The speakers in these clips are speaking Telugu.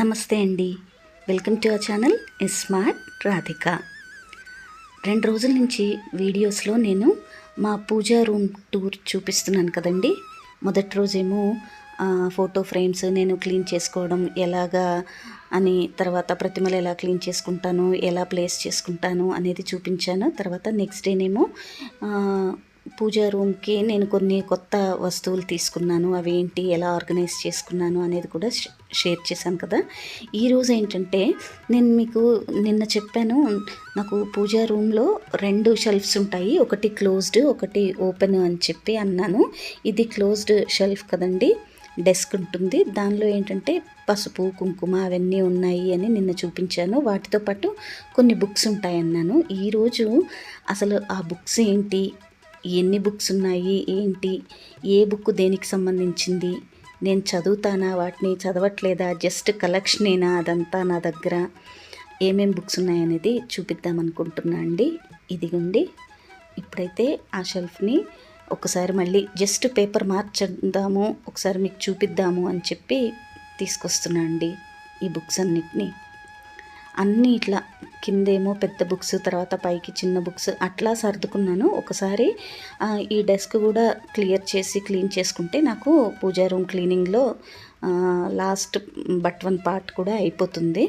నమస్తే అండి. Welcome to our channel Smart Radhika. రెండు రోజుల నుంచి వీడియోస్లో నేను మా పూజా రూమ్ టూర్ చూపిస్తున్నాను కదండి. మొదటి రోజేమో ఫోటో ఫ్రేమ్స్ నేను క్లీన్ చేసుకోవడం ఎలాగా అని తర్వాత ప్రతిమలు ఎలా క్లీన్ చేసుకుంటాను ఎలా ప్లేస్ చేసుకుంటాను అనేది చూపించాను. తర్వాత నెక్స్ట్ డేనేమో పూజా రూమ్కి నేను కొన్ని కొత్త వస్తువులు తీసుకున్నాను. అవి ఏంటి? ఎలా ఆర్గనైజ్ చేసుకున్నాను అనేది కూడా షే- షేర్ చేశాను కదా. ఈరోజు ఏంటంటే నేను మీకు నిన్న చెప్పాను నాకు పూజా రూమ్లో రెండు షెల్ఫ్స్ ఉంటాయి. ఒకటి క్లోజ్డ్ ఒకటి ఓపెన్ అని చెప్పి అన్నాను. ఇది క్లోజ్డ్ షెల్ఫ్ కదండి. డెస్క్ ఉంటుంది. దానిలో ఏంటంటే పసుపు కుంకుమ అవన్నీ ఉన్నాయి అని నిన్న చూపించాను. వాటితో పాటు కొన్ని బుక్స్ ఉంటాయి అన్నాను ఈరోజు అసలు ఆ బుక్స్ ఏంటి? ఎన్ని బుక్స్ ఉన్నాయి ఏంటి ఏ బుక్ దేనికి సంబంధించింది? నేను చదువుతానా? వాటిని చదవట్లేదా? జస్ట్ కలెక్షనేనా? అదంతా నా దగ్గర. ఏమేం బుక్స్ ఉన్నాయనేది చూపిద్దాం అనుకుంటున్నా అండి. ఇదిగోండి. ఇప్పుడైతే ఆ షెల్ఫ్ని ఒకసారి మళ్ళీ జస్ట్ పేపర్ మార్చేద్దాము. ఒకసారి మీకు చూపిద్దాము అని చెప్పి తీసుకొస్తున్నా అండి ఈ బుక్స్ అన్నిటినీ. అన్నీ ఇట్లా కిందేమో పెద్ద బుక్స్ తర్వాత పైకి చిన్న బుక్స్ అట్లా సర్దుకున్నాను. ఒకసారి ఈ డెస్క్ కూడా క్లియర్ చేసి క్లీన్ చేసుకుంటే నాకు పూజా రూమ్ క్లీనింగ్లో లాస్ట్ బట్ వన్ పార్ట్ కూడా అయిపోతుంది.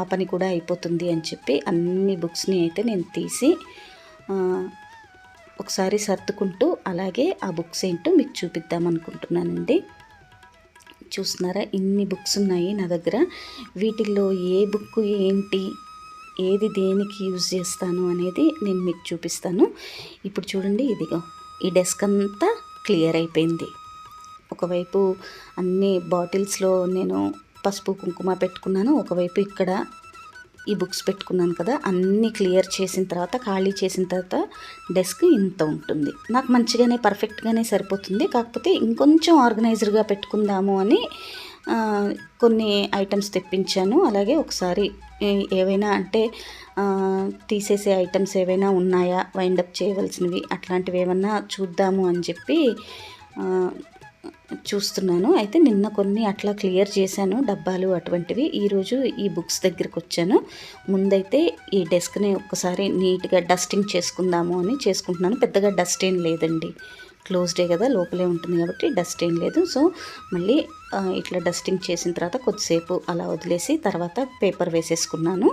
ఆ పని కూడా అయిపోతుంది అని చెప్పి అన్ని బుక్స్ని అయితే నేను తీసి ఒకసారి సర్దుకుంటూ అలాగే ఆ బుక్స్ ఏంటో మీకు చూపిద్దాం అనుకుంటున్నానండి. చూస్తున్నారా? ఇన్ని బుక్స్ ఉన్నాయి నా దగ్గర. వీటిల్లో ఏ బుక్ ఏంటి? ఏది దేనికి యూజ్ చేస్తాను అనేది నేను మీకు చూపిస్తాను. ఇప్పుడు చూడండి ఇదిగో ఈ డెస్క్ అంతా క్లియర్ అయిపోయింది. ఒకవైపు అన్ని బాటిల్స్లో నేను పసుపు కుంకుమ పెట్టుకున్నాను ఒకవైపు ఇక్కడ ఈ బుక్స్ పెట్టుకున్నాను కదా అన్నీ క్లియర్ చేసిన తర్వాత ఖాళీ చేసిన తర్వాత డెస్క్ ఇంత ఉంటుంది. నాకు మంచిగానే పర్ఫెక్ట్గానే సరిపోతుంది. కాకపోతే ఇంకొంచెం ఆర్గనైజర్గా పెట్టుకుందాము అని కొన్ని ఐటమ్స్ తెప్పించాను. అలాగే ఒకసారి ఏవైనా అంటే తీసేసే ఐటమ్స్ ఏవైనా ఉన్నాయా? వైండప్ చేయవలసినవి అట్లాంటివి ఏమన్నా చూద్దాము అని చెప్పి చూస్తున్నాను. అయితే నిన్న కొన్ని అట్లా క్లియర్ చేశాను. డబ్బాలు అటువంటివి. ఈరోజు ఈ బుక్స్ దగ్గరికి వచ్చాను. ముందైతే ఈ డెస్క్ని ఒక్కసారి నీట్గా డస్టింగ్ చేసుకుందాము అని చేసుకుంటున్నాను. పెద్దగా డస్ట్ ఏం లేదండి. క్లోజ్డే కదా లోపలే ఉంటుంది కాబట్టి డస్ట్ ఏం లేదు. సో మళ్ళీ ఇట్లా డస్టింగ్ చేసిన తర్వాత కొద్దిసేపు అలా వదిలేసి తర్వాత పేపర్ వేసేసుకున్నాను.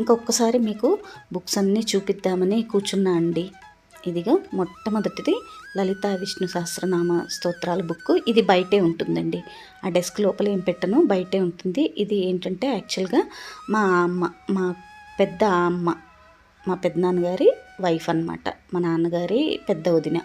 ఇంకొకసారి మీకు బుక్స్ అన్నీ చూపిద్దామని కూర్చున్నా అండి. ఇదిగా మొట్టమొదటిది లలితా విష్ణు సహస్రనామ స్తోత్రాల బుక్ ఇది బయటే ఉంటుందండి. ఆ డెస్క్ లోపల ఏం పెట్టను బయటే ఉంటుంది. ఇది ఏంటంటే యాక్చువల్గా మా అమ్మ మా పెద్ద అమ్మ మా పెద్దనాన్నగారి వైఫ్ అన్నమాట. మా నాన్నగారి పెద్ద వదిన.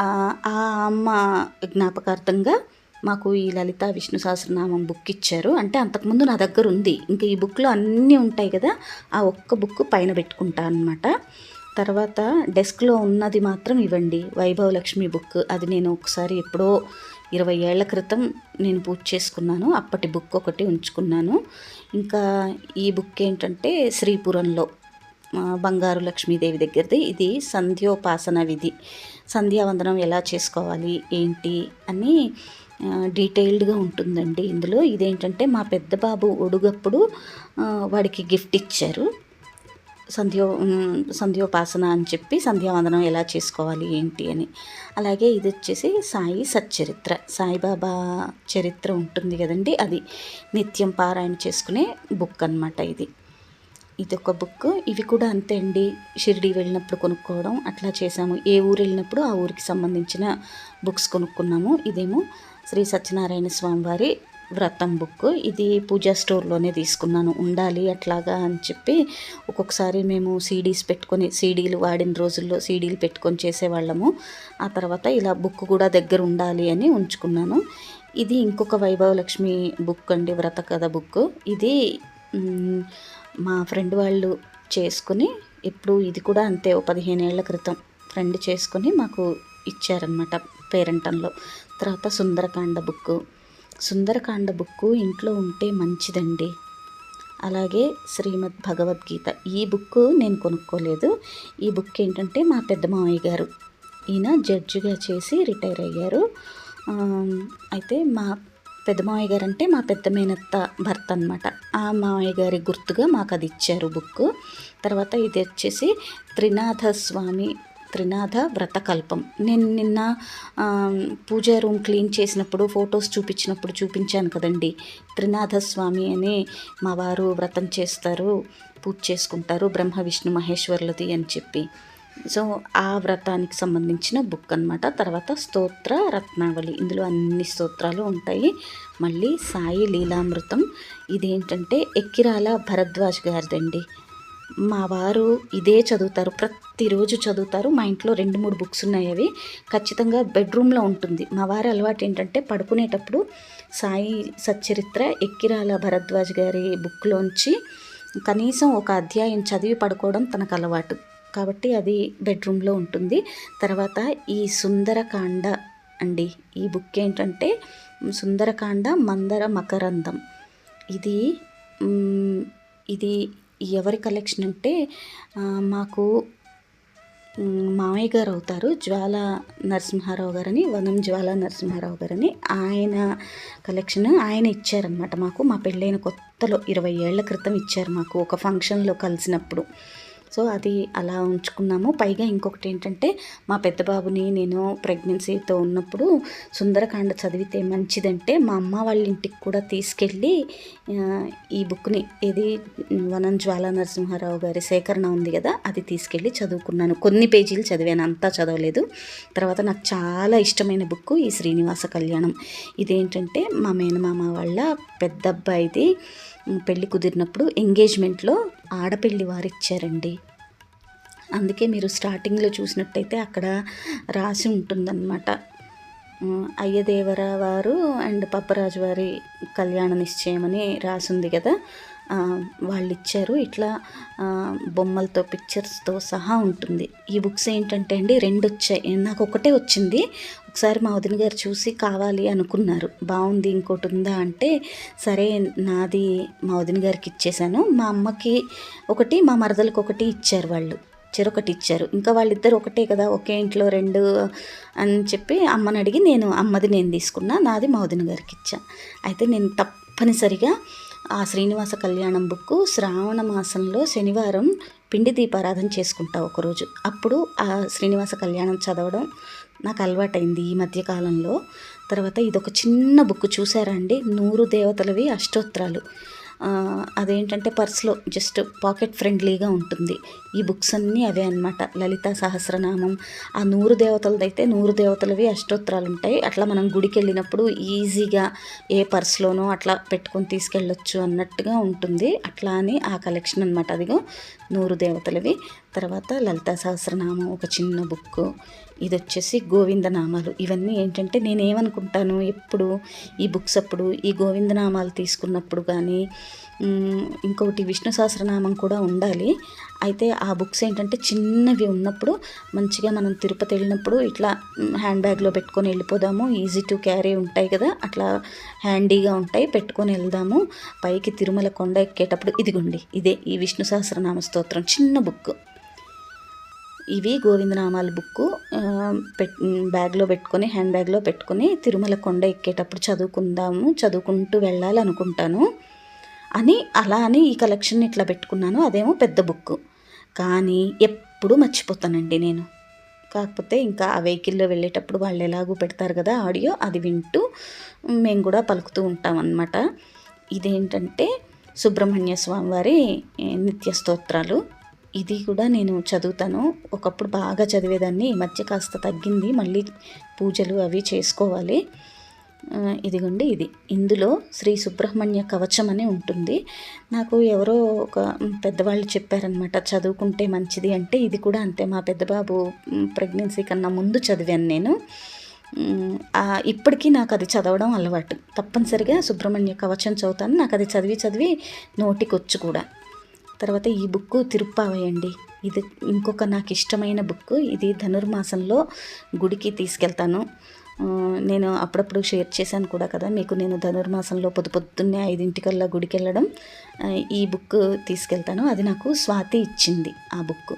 ఆ అమ్మ జ్ఞాపకార్థంగా మాకు ఈ లలిత విష్ణు సహస్రనామం బుక్ ఇచ్చారు. అంటే అంతకుముందు నా దగ్గర ఉంది. ఇంకా ఈ బుక్లో అన్నీ ఉంటాయి కదా ఆ ఒక్క బుక్ పైన పెట్టుకుంటా అనమాట తర్వాత డెస్క్లో ఉన్నది మాత్రం ఇవ్వండి. వైభవ లక్ష్మి బుక్ అది నేను ఒకసారి ఎప్పుడో ఇరవై ఏళ్ళ క్రితం నేను పూజ చేసుకున్నాను. అప్పటి బుక్ ఒకటి ఉంచుకున్నాను. ఇంకా ఈ బుక్ ఏంటంటే శ్రీపురంలో. బంగారు లక్ష్మీదేవి దగ్గరది. ఇది సంధ్యోపాసన విధి. సంధ్యావందనం ఎలా చేసుకోవాలి ఏంటి అని డీటెయిల్డ్గా ఉంటుందండి ఇందులో. ఇదేంటంటే మా పెద్ద బాబు ఒడుగప్పుడు వాడికి గిఫ్ట్ ఇచ్చారు. సంధ్యో సంధ్యోపాసన అని చెప్పి సంధ్యావందనం ఎలా చేసుకోవాలి ఏంటి అని. అలాగే ఇది వచ్చేసి సాయి సచ్చరిత్ర. సాయిబాబా చరిత్ర ఉంటుంది కదండి అది. నిత్యం పారాయణ చేసుకునే బుక్ అన్నమాట ఇది. ఇది ఒక బుక్. ఇవి కూడా అంతే అండి. షిరిడి వెళ్ళినప్పుడు కొనుక్కోవడం అట్లా చేసాము ఏ ఊరు వెళ్ళినప్పుడు ఆ ఊరికి సంబంధించిన బుక్స్ కొనుక్కున్నాము. ఇదేమో శ్రీ సత్యనారాయణ స్వామి వారి వ్రతం బుక్. ఇది పూజా స్టోర్లోనే తీసుకున్నాను. ఉండాలి అట్లాగా అని చెప్పి ఒక్కొక్కసారి మేము సీడీస్ పెట్టుకొని సీడీలు వాడిన రోజుల్లో సీడీలు పెట్టుకొని చేసేవాళ్ళము. ఆ తర్వాత ఇలా బుక్ కూడా దగ్గర ఉండాలి అని ఉంచుకున్నాను. ఇది ఇంకొక వైభవలక్ష్మి బుక్ అండి వ్రత కథ బుక్. ఇది మా ఫ్రెండ్ వాళ్ళు చేసుకుని ఇప్పుడు ఇది కూడా అంతే ఓ పదిహేనేళ్ళ క్రితం ఫ్రెండ్ చేసుకుని మాకు ఇచ్చారనమాట పేరెంటంలో. తర్వాత సుందరకాండ బుక్ సుందరకాండ బుక్ ఇంట్లో ఉంటే మంచిదండి. అలాగే శ్రీమద్ భగవద్గీత. ఈ బుక్ నేను కొనుక్కోలేదు. ఈ బుక్ ఏంటంటే మా పెద్ద మామయ్య గారు. ఈయన జడ్జిగా చేసి రిటైర్ అయ్యారు. అయితే మా పెద్ద మామయ్య గారు అంటే మా పెద్ద మేనత్త భర్త అనమాట ఆ మామయ్య గారి గుర్తుగా మాకు అది ఇచ్చారు బుక్. తర్వాత ఇది వచ్చేసి త్రినాథ స్వామి త్రినాథ వ్రతకల్పం. నేను నిన్న పూజా రూమ్ క్లీన్ చేసినప్పుడు ఫొటోస్ చూపించినప్పుడు చూపించాను కదండి. త్రినాథ స్వామి అని మా వారు వ్రతం చేస్తారు పూజ చేసుకుంటారు బ్రహ్మ విష్ణు మహేశ్వరులది అని చెప్పి. సో ఆ వ్రతానికి సంబంధించిన బుక్ అన్నమాట. తర్వాత స్తోత్ర రత్నావళి. ఇందులో అన్ని స్తోత్రాలు ఉంటాయి. మళ్ళీ సాయి లీలామృతం. ఇదేంటంటే ఎక్కిరాల భరద్వాజ్ గారిదండి. మా వారు ఇదే చదువుతారు. ప్రతిరోజు చదువుతారు. మా ఇంట్లో రెండు మూడు బుక్స్ ఉన్నాయి అవి. ఖచ్చితంగా బెడ్రూమ్లో ఉంటుంది. మా వారి అలవాటు ఏంటంటే పడుకునేటప్పుడు సాయి సచ్చరిత్ర ఎక్కిరాల భరద్వాజ్ గారి బుక్లోంచి కనీసం ఒక అధ్యాయం చదివి పడుకోవడం తనకు అలవాటు కాబట్టి అది బెడ్రూమ్లో ఉంటుంది. తర్వాత ఈ సుందరకాండ అండి. ఈ బుక్ ఏంటంటే సుందరకాండ మందర మకరందం. ఇది ఇది ఎవరి కలెక్షన్ అంటే మాకు మామయ్య గారు అవుతారు. జ్వాల నరసింహారావు గారని వనం జ్వాల నరసింహారావు గారని ఆయన కలెక్షన్ ఆయన ఇచ్చారనమాట మాకు. మా పెళ్ళైన కొత్తలో ఇరవై ఏళ్ళ క్రితం ఇచ్చారు మాకు ఒక ఫంక్షన్లో కలిసినప్పుడు. సో అది అలా ఉంచుకున్నాము. పైగా ఇంకొకటి ఏంటంటే మా పెద్ద బాబుని నేను ప్రెగ్నెన్సీతో ఉన్నప్పుడు సుందరకాండ చదివితే మంచిదంటే మా అమ్మ వాళ్ళ ఇంటికి కూడా తీసుకెళ్ళి ఈ బుక్ని ఇది వనం జ్వాల నరసింహారావు గారి సేకరణ ఉంది కదా అది తీసుకెళ్ళి చదువుకున్నాను. కొన్ని పేజీలు చదివాను అంతా చదవలేదు. తర్వాత నాకు చాలా ఇష్టమైన బుక్ ఈ శ్రీనివాస కళ్యాణం. ఇదేంటంటే మా మేనమామ వాళ్ళ పెద్ద అబ్బాయిది పెళ్ళి కుదిరినప్పుడు ఎంగేజ్మెంట్లో ఆడపెళ్ళి వారు ఇచ్చారండి అందుకే మీరు స్టార్టింగ్లో చూసినట్టయితే అక్కడ రాసి ఉంటుందన్నమాట. ఉమ్, అయ్యదేవర వారు అండ్ పప్పరాజు వారి కళ్యాణ నిశ్చయం అని రాసింది కదా. వాళ్ళు ఇచ్చారు ఇట్లా బొమ్మలతో పిక్చర్స్తో సహా ఉంటుంది. ఈ బుక్స్ ఏంటంటే అండి రెండు వచ్చాయి నాకు ఒకటే వచ్చింది. ఒకసారి మా వదిన గారు చూసి కావాలి అనుకున్నారు. బాగుంది ఇంకోటి ఉందా అంటే సరే నాది మా వదిన గారికి ఇచ్చేసాను. మా అమ్మకి ఒకటి మా మరదలకు ఒకటి ఇచ్చారు వాళ్ళు. చెరొకటి ఇచ్చారు. ఇంకా వాళ్ళిద్దరు ఒకటే కదా ఒకే ఇంట్లో రెండు అని చెప్పి అమ్మని అడిగి నేను అమ్మది నేను తీసుకున్నా నాది మా వదిన గారికి ఇచ్చా. అయితే నేను తప్పనిసరిగా ఆ శ్రీనివాస కళ్యాణం బుక్ శ్రావణ మాసంలో శనివారం పిండి దీపారాధన చేసుకుంటా ఒకరోజు. అప్పుడు ఆ శ్రీనివాస కళ్యాణం చదవడం నాకు అలవాటైంది ఈ మధ్యకాలంలో తర్వాత ఇదొక చిన్న బుక్ చూసారా అండి? నూరు దేవతలవి అష్టోత్తరాలు. అదేంటంటే పర్స్లో జస్ట్ పాకెట్ ఫ్రెండ్లీగా ఉంటుంది. ఈ బుక్స్ అన్నీ అవే అనమాట లలిత సహస్రనామం ఆ నూరు దేవతలదైతే నూరు దేవతలవి అష్టోత్తరాలు ఉంటాయి అట్లా మనం గుడికి వెళ్ళినప్పుడు ఈజీగా ఏ పర్స్లోనో అట్లా పెట్టుకొని తీసుకెళ్ళొచ్చు అన్నట్టుగా ఉంటుంది. అట్లా అని ఆ కలెక్షన్ అనమాట అదిగో నూరు దేవతలవి. తర్వాత లలిత సహస్రనామం ఒక చిన్న బుక్. ఇది వచ్చేసి గోవిందనామాలు. ఇవన్నీ ఏంటంటే నేను ఏమనుకుంటాను ఎప్పుడు ఈ బుక్స్ అప్పుడు ఈ గోవిందనామాలు తీసుకున్నప్పుడు కానీ ఇంకొకటి విష్ణు సహస్రనామం కూడా ఉండాలి. అయితే ఆ బుక్స్ ఏంటంటే చిన్నవి ఉన్నప్పుడు మంచిగా మనం తిరుపతి వెళ్ళినప్పుడు ఇట్లా హ్యాండ్ బ్యాగ్లో పెట్టుకొని వెళ్ళిపోదాము. ఈజీ టు క్యారీ ఉంటాయి కదా అట్లా హ్యాండీగా ఉంటాయి. పెట్టుకొని వెళ్దాము. పైకి తిరుమల కొండ ఎక్కేటప్పుడు ఇదిగోండి ఇదే ఈ విష్ణు సహస్రనామ స్తోత్రం. చిన్న బుక్. ఇవి గోవిందనామాల బుక్ పెట్ బ్యాగ్లో పెట్టుకొని హ్యాండ్ బ్యాగ్లో పెట్టుకొని తిరుమల కొండ ఎక్కేటప్పుడు చదువుకుందాము చదువుకుంటూ వెళ్ళాలి అనుకుంటాను అని అలా అని ఈ కలెక్షన్ ఇట్లా పెట్టుకున్నాను. అదేమో పెద్ద బుక్ కానీ ఎప్పుడు మర్చిపోతానండి నేను. కాకపోతే ఇంకా ఆ వెహికల్లో వెళ్ళేటప్పుడు వాళ్ళు ఎలాగూ పెడతారు కదా ఆడియో అది వింటూ మేము కూడా పలుకుతూ ఉంటాం అన్నమాట ఇదేంటంటే సుబ్రహ్మణ్య స్వామి వారి నిత్య స్తోత్రాలు. ఇది కూడా నేను చదువుతాను. ఒకప్పుడు బాగా చదివేదాన్ని ఈ మధ్య కాస్త తగ్గింది. మళ్ళీ పూజలు అవి చేసుకోవాలి. ఇదిగోండి ఇది. ఇందులో శ్రీ సుబ్రహ్మణ్య కవచం అని ఉంటుంది. నాకు ఎవరో ఒక పెద్దవాళ్ళు చెప్పారనమాట చదువుకుంటే మంచిది అంటే ఇది కూడా అంతే. మా పెద్ద బాబు ప్రెగ్నెన్సీ కన్నా ముందు చదివాను నేను. ఇప్పటికీ నాకు అది చదవడం అలవాటు. తప్పనిసరిగా సుబ్రహ్మణ్య కవచం చదువుతాను. నాకు అది చదివి చదివి నోటికొచ్చు కూడా. తర్వాత ఈ బుక్ తిరుప్పావయండి. ఇది ఇంకొక నాకు ఇష్టమైన బుక్ ఇది ధనుర్మాసంలో గుడికి తీసుకెళ్తాను. నేను అప్పుడప్పుడు షేర్ చేశాను కూడా కదా. మీకు నేను ధనుర్మాసంలో పొద్దు పొద్దున్నే ఐదింటికల్లా గుడికి వెళ్ళడం ఈ బుక్ తీసుకెళ్తాను. అది నాకు స్వాతి ఇచ్చింది ఆ బుక్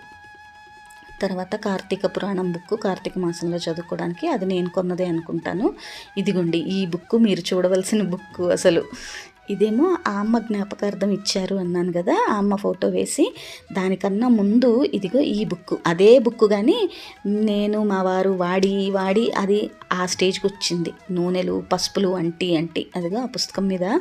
తర్వాత కార్తీక పురాణం బుక్ కార్తీక మాసంలో చదువుకోవడానికి. అది నేను కొన్నదే అనుకుంటాను. ఇదిగోండి ఈ బుక్ మీరు చూడవలసిన బుక్ అసలు. ఇదేమో ఆ అమ్మ జ్ఞాపకార్థం ఇచ్చారు అన్నాను కదా ఆ అమ్మ ఫోటో వేసి దానికన్నా ముందు ఇదిగో ఈ బుక్. అదే బుక్ కానీ నేను మా వారు వాడి వాడి అది ఆ స్టేజ్కి వచ్చింది. నూనెలు పసుపులు అంటి అంటి. అదిగో ఆ పుస్తకం మీద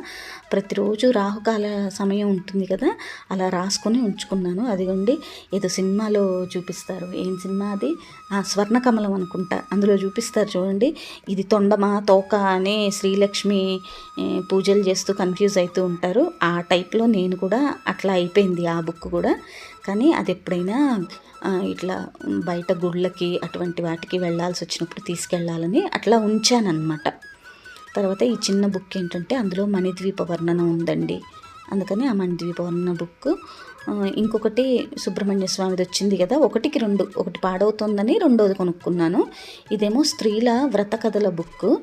ప్రతిరోజు రాహుకాల సమయం ఉంటుంది కదా అలా రాసుకొని ఉంచుకున్నాను. అదిగోండి ఏదో సినిమాలో చూపిస్తారు. ఏం సినిమా అది? స్వర్ణకమలం అనుకుంటా. అందులో చూపిస్తారు చూడండి. ఇది తొండమా తోక అని శ్రీలక్ష్మి పూజలు చేస్తూ కన్ఫ్యూజ్ అవుతూ ఉంటారు. ఆ టైప్లో నేను కూడా అట్లా అయిపోయింది ఆ బుక్ కూడా. కానీ అది ఎప్పుడైనా ఇట్లా బయట గుళ్ళకి అటువంటి వాటికి వెళ్ళాల్సి వచ్చినప్పుడు తీసుకెళ్ళాలని అట్లా ఉంచానన్నమాట. తర్వాత ఈ చిన్న బుక్ ఏంటంటే అందులో మణిద్వీప వర్ణన ఉందండి. అందుకని ఆ మణిద్వీప వర్ణన బుక్ ఇంకొకటి సుబ్రహ్మణ్య స్వామిది వచ్చింది కదా ఒకటికి రెండు ఒకటి పాడవుతోందని రెండోది కొనుక్కున్నాను. ఇదేమో స్త్రీల వ్రత కథల బుక్.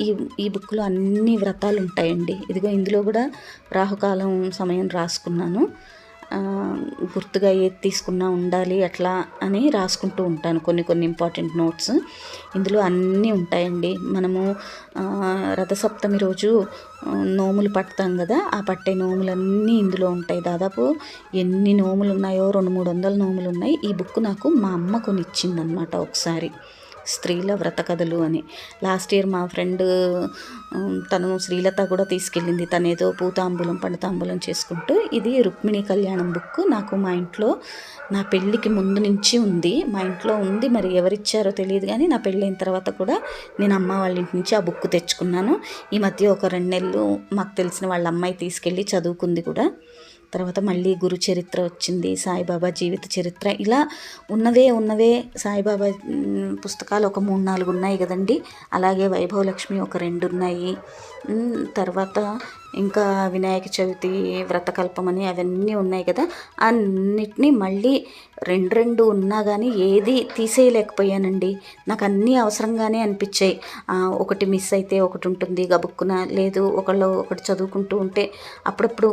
ఈ ఈ బుక్లో అన్ని వ్రతాలు ఉంటాయండి ఇదిగో ఇందులో కూడా రాహుకాలం సమయం రాసుకున్నాను. గుర్తుగా ఏది తీసుకున్నా ఉండాలి అట్లా అని రాసుకుంటూ ఉంటాను. కొన్ని కొన్ని ఇంపార్టెంట్ నోట్స్. ఇందులో అన్నీ ఉంటాయండి. మనము రథసప్తమి రోజు నోములు పడతాం కదా ఆ పట్టే నోములన్నీ ఇందులో ఉంటాయి. దాదాపు ఎన్ని నోములు ఉన్నాయో రెండు మూడు వందల నోములు ఉన్నాయి ఈ బుక్ నాకు మా అమ్మ కొనిచ్చిందనమాట ఒకసారి. స్త్రీల వ్రత కథలు అని. లాస్ట్ ఇయర్ మా ఫ్రెండ్ తను శ్రీలత కూడా తీసుకెళ్ళింది. తను ఏదో పూతాంబులం పండుతాంబులం చేసుకుంటూ ఇది రుక్మిణి కళ్యాణం బుక్ నాకు మా ఇంట్లో నా పెళ్ళికి ముందు నుంచి ఉంది. మా ఇంట్లో ఉంది మరి ఎవరిచ్చారో తెలియదు కానీ నా పెళ్ళైన తర్వాత కూడా నేను అమ్మ వాళ్ళ ఇంటి నుంచి ఆ బుక్ తెచ్చుకున్నాను. ఈ మధ్య ఒక రెండు నెలలు మాకు తెలిసిన వాళ్ళ అమ్మాయి తీసుకెళ్ళి చదువుకుంది కూడా. తర్వాత మళ్ళీ గురు చరిత్ర వచ్చింది సాయిబాబా జీవిత చరిత్ర. ఇలా ఉన్నవే ఉన్నవే సాయిబాబా పుస్తకాలు ఒక మూడు నాలుగు ఉన్నాయి కదండి. అలాగే వైభవలక్ష్మి ఒక రెండు ఉన్నాయి. తర్వాత ఇంకా వినాయక చవితి వ్రతకల్పమని అవన్నీ ఉన్నాయి కదా. అన్నిటినీ మళ్ళీ రెండు రెండు ఉన్నా కానీ ఏది తీసేయలేకపోయానండి. నాకు అన్నీ అవసరంగానే అనిపించాయి. ఒకటి మిస్ అయితే ఒకటి ఉంటుంది గబుక్కున. లేదు ఒకళ్ళు ఒకటి చదువుకుంటూ ఉంటే అప్పుడప్పుడు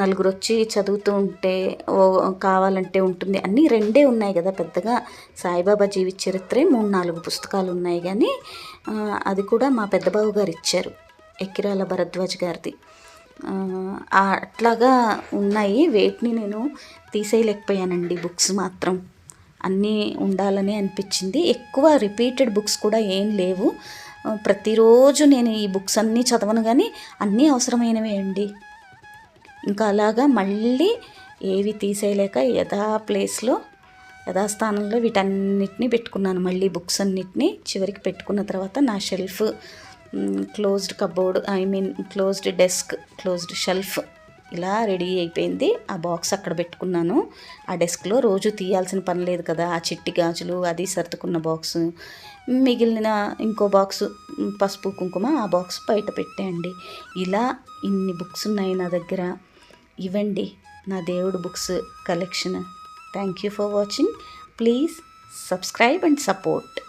నలుగురు వచ్చి చదువుతూ ఉంటే ఓ కావాలంటే ఉంటుంది. అన్నీ రెండే ఉన్నాయి కదా పెద్దగా. సాయిబాబా జీవిత చరిత్రే మూడు నాలుగు పుస్తకాలు ఉన్నాయి కానీ అది కూడా మా పెద్దబాబు గారు ఇచ్చారు ఎక్కిరాల భరద్వాజ్ గారిది. అట్లాగా ఉన్నాయి. వేటిని నేను తీసేయలేకపోయానండి బుక్స్ మాత్రం. అన్నీ ఉండాలని అనిపించింది. ఎక్కువ రిపీటెడ్ బుక్స్ కూడా ఏం లేవు. ప్రతిరోజు నేను ఈ బుక్స్ అన్నీ చదవను కానీ అన్నీ అవసరమైనవే అండి. ఇంకా అలాగా మళ్ళీ ఏవి తీసేయలేక యథా ప్లేస్లో యథాస్థానంలో వీటన్నిటిని పెట్టుకున్నాను. మళ్ళీ బుక్స్ అన్నిటిని చివరికి పెట్టుకున్న తర్వాత నా shelf closed cupboard I mean closed desk closed shelf ఇలా రెడీ అయిపోయింది. ఆ బాక్స్ అక్కడ పెట్టుకున్నాను. ఆ డెస్క్లో రోజు తీయాల్సిన పని లేదు కదా. ఆ చిట్టి గాజులు అది సర్దుకున్న బాక్స్ మిగిలిన ఇంకో బాక్స్ పసుపు కుంకుమ ఆ బాక్స్ బయట పెట్టేయండి ఇలా ఇన్ని బుక్స్ ఉన్నాయి నా దగ్గర. ఇవ్వండి. నా దేవుడు books collection. Thank you for watching please subscribe and support